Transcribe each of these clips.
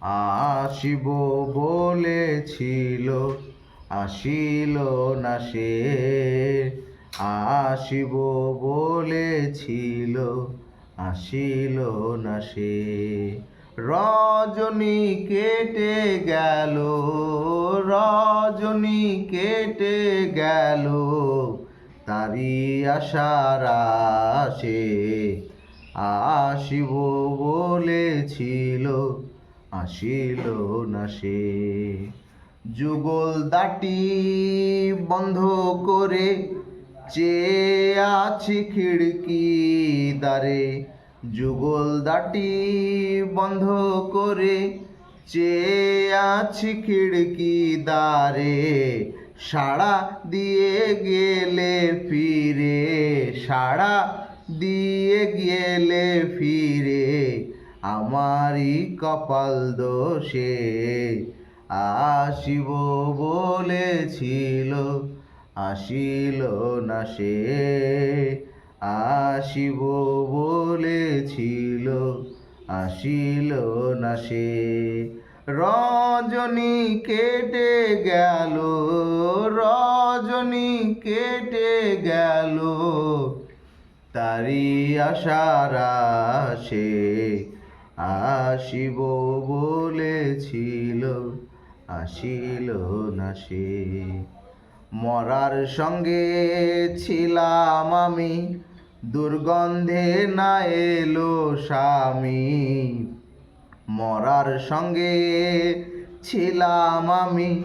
আসিব বলেছিল, আসিল না সে। আসিব বলেছিল, আসিল না সে। রজনী কেটে গেল, রজনী কেটে গেল তারি আশার আসে আসিব বলেছিল আসিল না সে। যুগল দাটি বন্ধ করে চেয়ে আছি খিড়কি দ্বারে। যুগল দাটি বন্ধ করে চেয়ে আছি খিড়কি দ্বারে। সাড়া দিয়ে গেলে ফিরে, সাড়া দিয়ে গেলে ফিরে। আমারই কপাল দোষে আসিব বলেছিল, আসিল না সে, আসিব বলেছিল, আসিল না সে। রজনী কেটে গেল, রজনী কেটে গেল তারি আশার আসে। আসিব বলেছিল, আসিল না সে। মরার সঙ্গে ছিলাম আমি, দুর্গন্ধে না এলো স্বামী। মরার সঙ্গে ছিলাম আমি,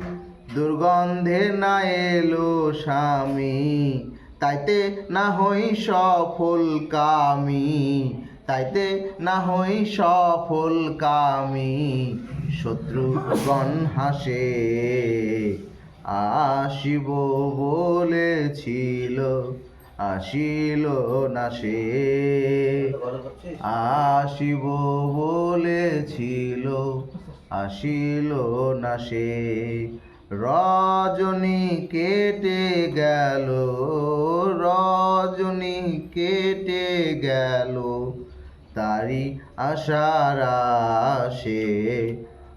দুর্গন্ধে না এলো স্বামী। তাইতে না হই সফল কামি। তাইতে না হই সফল কামি। শত্রুগণ হাসে, আসিব বলেছিল, আসিল না সে। আসিব বলেছিল, আসিল না সে। রজনী কেটে গেল, রজনী কেটে গেল তারি আশার আসে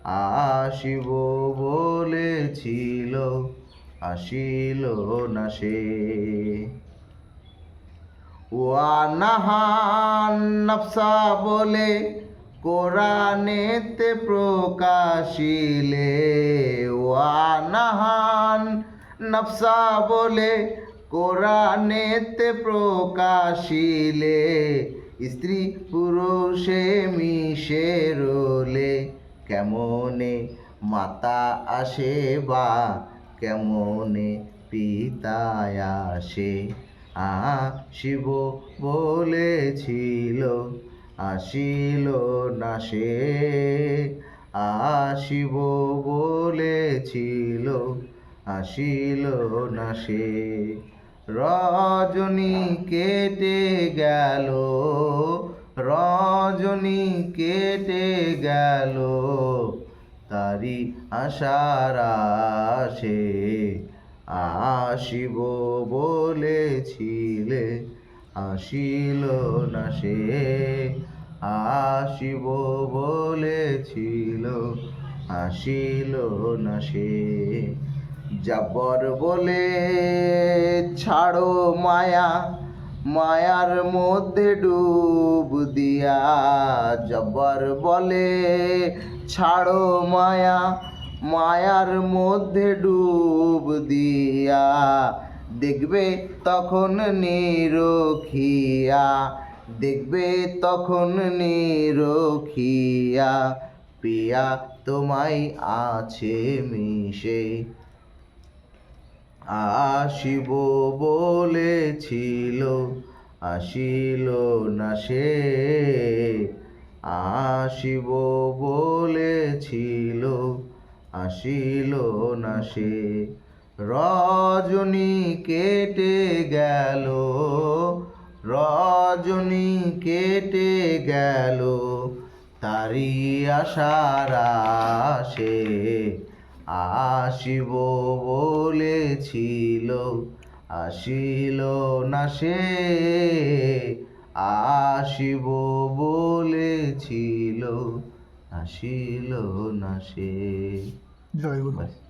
আসিব বলেছিল, আসিল না সে। ওয়ানাহান নফসা বলে কোরআনেতে প্রকাশিলে। ওয়ানাহান নফসা বলে কোরআনেতে প্রকাশিলে। স্ত্রী পুরুষে মিশে রোলে, কেমনে মাতা আসে বা কেমনে পিতায় আসে? আ শিব বলেছিল, আসিল না সে? আসিব বলেছিল, আসিল না সে? রজনী কেটে গেল, রজনী কেটে গেল, তারি আশার আসে আসিব বলেছিলে, আসিল না সে, আসিব বলেছিল, আসিল না সে। যাবর বলে, ছাড়ো মায়া, মায়ার মধ্যে ডুব দিয়া। জব্বর বলে, ছাড়ো মায়া, মায়ার মধ্যে ডুব দিয়া। দেখবে তখন নিরখিয়া, দেখবে তখন নিরখিয়া, পিয়া তোমায় আছে মিশে। আসিব বলেছিল, আসিল না সে। আসিব বলেছিল, আসিল না সে। রজনী কেটে গেল, রজনী কেটে গেল তারি আশার আসে। আসিব বলেছিল আসিল না সে? আসিব বলেছিল আসিল না সে? জয় গুরু।